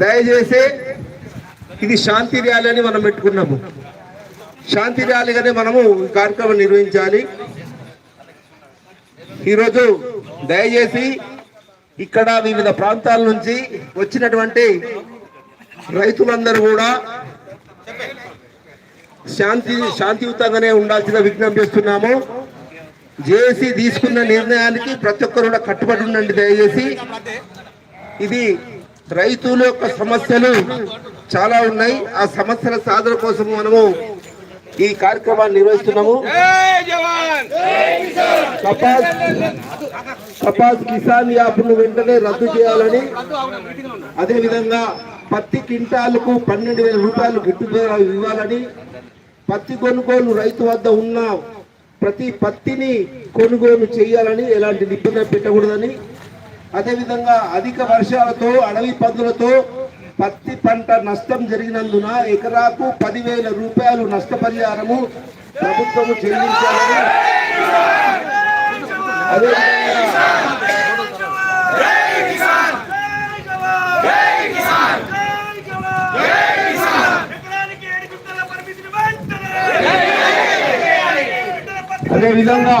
దయచేసి ఇది శాంతి ర్యాలీ అని మనం పెట్టుకున్నాము. శాంతి ర్యాలీగానే మనము కార్యక్రమం నిర్వహించాలి. ఈరోజు దయచేసి ఇక్కడ వివిధ ప్రాంతాల నుంచి వచ్చినటువంటి రైతులందరూ కూడా శాంతి శాంతియుతంగానే ఉండాల్సిన విజ్ఞప్తి చేస్తున్నాము. జేఏసీ తీసుకున్న నిర్ణయానికి ప్రతి ఒక్కరు కూడా కట్టుబడి ఉండండి దయచేసి. ఇది రైతుల యొక్క సమస్యలు చాలా ఉన్నాయి. ఆ సమస్యల సాధన కోసం మనము ఈ కార్యక్రమాన్ని నిర్వహిస్తున్నాము. కపాస్ కపాస్ కిసాన్ యాప్ను వెంటనే రద్దు చేయాలని అదేవిధంగా పత్తి క్వింటాలకు పన్నెండు వేల రూపాయలు గిట్టుబాటు ఇవ్వాలని పత్తి కొనుగోలు రైతు వద్ద ఉన్న ప్రతి పత్తిని కొనుగోలు చేయాలని ఎలాంటి నిబంధన పెట్టకూడదని అదేవిధంగా అధిక వర్షాలతో అడవి పందులతో పత్తి పంట నష్టం జరిగినందున ఎకరాకు పదివేల రూపాయలు నష్టపరిహారము ప్రభుత్వము చెల్లించాలని అదేవిధంగా అదేవిధంగా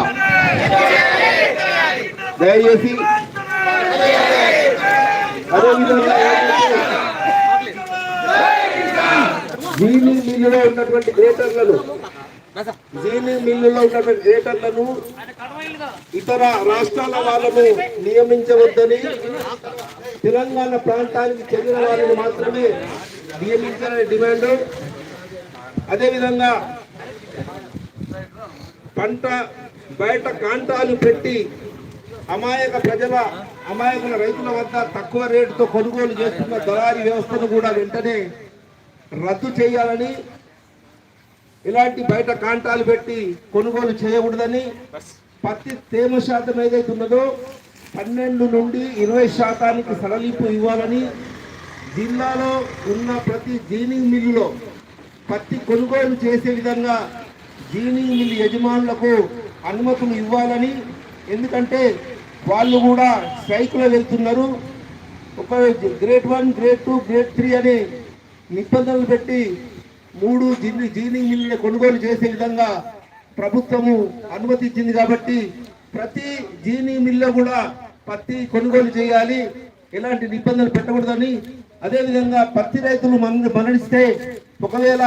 దయచేసి అదేవిధంగా మిల్లులో ఉన్నటువంటి గ్రేటర్లను జీనీ మిల్లులో ఉన్నటువంటి గ్రేటర్లను ఇతర రాష్ట్రాల వాళ్ళను నియమించవద్దని తెలంగాణ ప్రాంతానికి చెందిన వాళ్ళని మాత్రమే నియమించాలని డిమాండ్. అదేవిధంగా పంట బయట కాంటాలు పెట్టి అమాయక ప్రజల అమాయకుల రైతుల వద్ద తక్కువ రేటుతో కొనుగోలు చేస్తున్న దళారీ వ్యవస్థను కూడా వెంటనే రద్దు చేయాలని ఇలాంటి బయట కాంటాలు పెట్టి కొనుగోలు చేయకూడదని పత్తి తేమ శాతం ఏదైతే ఉన్నదో పన్నెండు నుండి ఇరవై శాతానికి సడలింపు ఇవ్వాలని జిల్లాలో ఉన్న ప్రతి జీనింగ్ మిల్లులో పత్తి కొనుగోలు చేసే విధంగా జీనింగ్ మిల్ యజమానులకు అనుమతులు ఇవ్వాలని ఎందుకంటే వాళ్ళు కూడా స్ట్రైక్లో వెళ్తున్నారు. ఒక grade one grade two grade three అనే నిబంధనలు పెట్టి మూడు జీని జీనింగ్ మిల్లుని కొనుగోలు చేసే విధంగా ప్రభుత్వము అనుమతి ఇచ్చింది కాబట్టి ప్రతి జీనింగ్ మిల్లో కూడా పత్తి కొనుగోలు చేయాలి. ఎలాంటి నిబంధనలు పెట్టకూడదని. అదేవిధంగా పత్తి రైతులు మన మరణిస్తే ఒకవేళ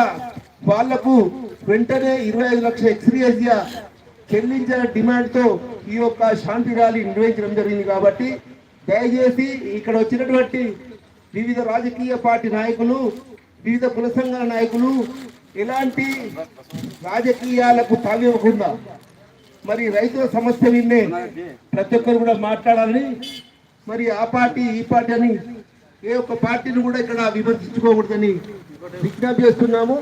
వాళ్ళకు వెంటనే ఇరవై ఐదు లక్షల ఎక్స్పీరియన్స్గా చెల్లించిన డిమాండ్తో ఈ యొక్క శాంతి ర్యాలీ నిర్వహించడం జరిగింది కాబట్టి దయచేసి ఇక్కడ వచ్చినటువంటి వివిధ రాజకీయ పార్టీ నాయకులు వివిధ కుల సంఘాల నాయకులు ఎలాంటి రాజకీయాలకు తావివ్వకుండా మరి రైతుల సమస్య విన్నే ప్రతి ఒక్కరు కూడా మాట్లాడాలని మరి ఆ పార్టీ ఈ పార్టీ అని ఏ ఒక్క పార్టీని కూడా ఇక్కడ విమర్శించుకోకూడదని విజ్ఞప్తి చేస్తున్నాము.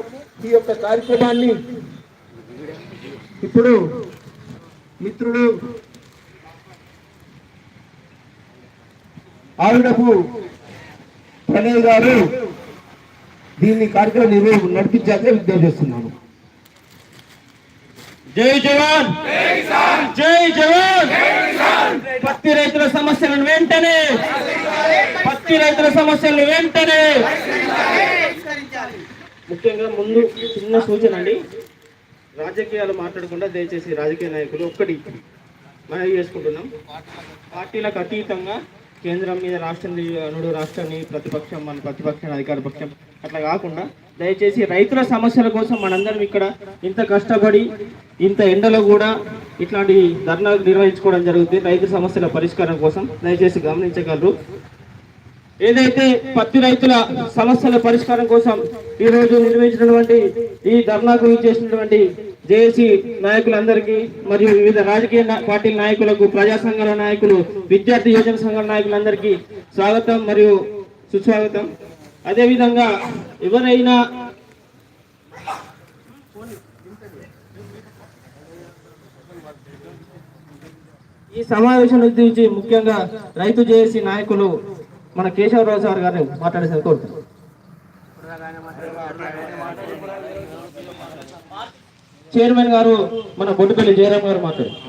ఈ యొక్క కార్యక్రమాన్ని ఇప్పుడు మిత్రుడు ఆవిడకు ప్రణయ్ గారు దీన్ని కార్యక్రమం నడిపించాక విజ్ఞప్తి చేస్తున్నాను. జై జవాన్! జై జవాన్! పత్తి రైతుల సమస్యలను వెంటనే! పత్తి రైతుల సమస్యలను వెంటనే! ముఖ్యంగా ముందు చిన్న సూచన అండి. రాజకీయాలు మాట్లాడకుండా దయచేసి రాజకీయ నాయకులు ఒక్కటి మనం చేసుకుంటున్నాం. పార్టీలకు అతీతంగా కేంద్రం మీద రాష్ట్రం అనుడు రాష్ట్రాన్ని ప్రతిపక్షం మన ప్రతిపక్షం అధికార పక్షం అట్లా కాకుండా దయచేసి రైతుల సమస్యల కోసం మనందరం ఇక్కడ ఇంత కష్టపడి ఇంత ఎండలో కూడా ఇట్లాంటి ధర్నాలు నిర్వహించుకోవడం జరుగుతుంది. రైతు సమస్యల పరిష్కారం కోసం దయచేసి గమనించగలరు. ఏదైతే పత్తి రైతుల సమస్యల పరిష్కారం కోసం ఈ రోజు నిర్వహించినటువంటి ఈ ధర్నాకు చేసినటువంటి జేఏసీ నాయకులందరికీ మరియు వివిధ రాజకీయ పార్టీల నాయకులకు ప్రజా సంఘాల నాయకులు విద్యార్థి యోజన సంఘాల నాయకులందరికీ స్వాగతం మరియు సుస్వాగతం. అదేవిధంగా ఎవరైనా ఈ సమావేశం ఉద్దేశించి ముఖ్యంగా రైతు జేఏసీ నాయకులు మన కేశవరావు సార్ గారిని మాట్లాడేసారు కోరుతున్నాను చైర్మన్ గారు మన బొడ్డుపల్లి జయరామ్ గారు మాట్లాడారు.